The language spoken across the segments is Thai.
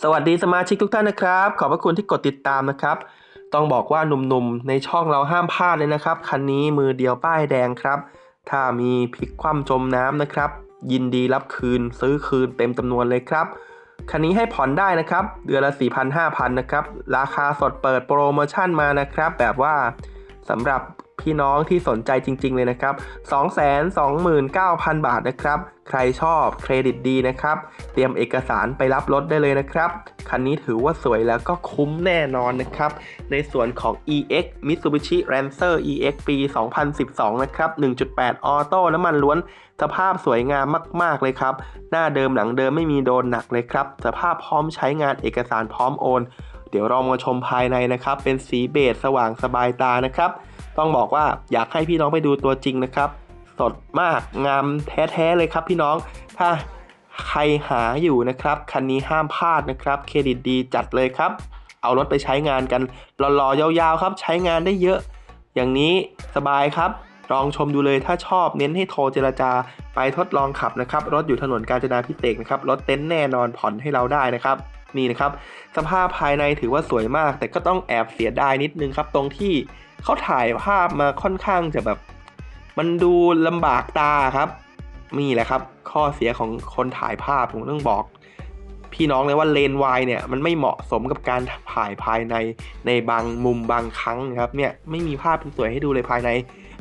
สวัสดีสมาชิกทุกท่านนะครับ ขอบพระคุณที่กดติดตามนะครับ ต้องบอกว่าหนุ่มๆ ในช่องเราห้ามพลาดเลยนะครับ คันนี้มือเดียวป้ายแดงครับ ถ้ามีพลิกคว่ำจมน้ำนะครับ ยินดีรับคืนซื้อคืนเต็มจำนวนเลยครับ คันนี้ให้ผ่อนได้นะครับ เดือนละ 4,000 5,000 นะครับ ราคาสดเปิดโปรโมชั่นมานะครับ แบบว่าสำหรับ พี่น้องที่สนใจจริง ๆ เลยนะครับ 229,000 บาทนะครับ ใครชอบเครดิตดีนะครับ เตรียมเอกสารไปรับรถได้เลยนะครับ คันนี้ถือว่าสวยแล้วก็คุ้มแน่นอนนะครับ ในส่วนของ EX Mitsubishi Lancer EX ปี 2012 นะครับ 1.8 ออโต้น้ำมันล้วน สภาพสวยงามมาก ๆ เลยครับ หน้าเดิมหลังเดิมไม่มีโดนหนักเลยครับ สภาพพร้อมใช้งานเอกสารพร้อมโอน เดี๋ยวเรามาชมภายในนะครับ เป็นสีเบจสว่างสบายตานะครับ ต้องบอกว่าอยากให้พี่น้องไปดูตัวจริงนะครับ สดมากงามแท้ๆเลยครับพี่น้องถ้าใครหาอยู่นะครับ คันนี้ห้ามพลาดนะครับ เครดิตดีจัดเลยครับ เอารถไปใช้งานกันรอๆยาวๆครับ ใช้งานได้เยอะ อย่างนี้สบายครับ ลองชมดูเลยถ้าชอบเน้นให้โทรเจรจาไปทดลองขับนะครับ รถอยู่ถนนกาญจนาพิเศษนะครับ รถเต็นท์แน่นอนผ่อนให้เราได้นะครับ นี่นะครับ สภาพภายในถือว่าสวยมาก แต่ก็ต้องแอบเสียดายนิดนึงครับ ตรงที่ เขาถ่ายภาพมาค่อนข้างจะแบบ มันดูลำบากตาครับนี่แหละครับ ข้อเสียของคนถ่ายภาพผมต้องบอก พี่น้องเลยว่าเลนส์วายเนี่ยมันไม่เหมาะสมกับการถ่ายภายในในบางมุมบางครั้งนะครับเนี่ยไม่มีภาพสวยให้ดูเลยภายใน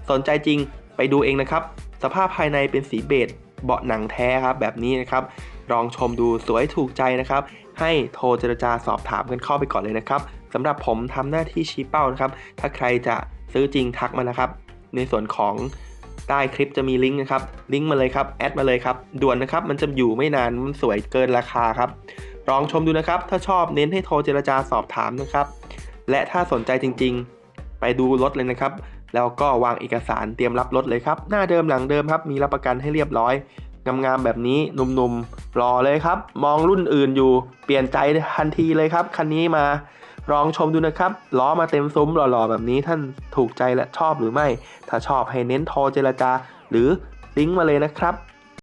สนใจจริงไปดูเองนะครับ สภาพภายในเป็นสีเบจเบาะหนังแท้ครับแบบนี้นะครับลองชมดูสวยถูกใจนะครับ ให้โทรเจรจาสอบถามกันเข้าไปก่อนเลยนะครับ สำหรับผมทำหน้าที่ชี้เป้านะครับ ถ้าใครจะซื้อจริงทักมานะครับ ในส่วนของใต้คลิปจะมีลิงก์นะครับลิงก์มาเลยครับแอดมาเลยครับด่วนนะครับมันจะอยู่ไม่นานมันสวยเกินราคาครับลองชมดูนะครับ ถ้าชอบเน้นให้โทรเจรจาสอบถามนะครับ และถ้าสนใจจริง ๆ ไปดูรถเลยนะครับ แล้วก็วางเอกสารเตรียมรับรถเลยครับ หน้าเดิมหลังเดิมครับ มีรับประกันให้เรียบร้อยงามๆแบบนี้หนุ่มๆ รอเลยครับ มองรุ่นอื่นอยู่เปลี่ยนใจทันทีเลยครับ คันนี้มาลองชมดูนะครับล้อมาเต็มซุ้มหล่อๆแบบนี้ท่านถูกใจและชอบหรือไม่ ถ้าชอบให้เน้นโทรเจรจา หรือลิงก์มาเลยนะครับ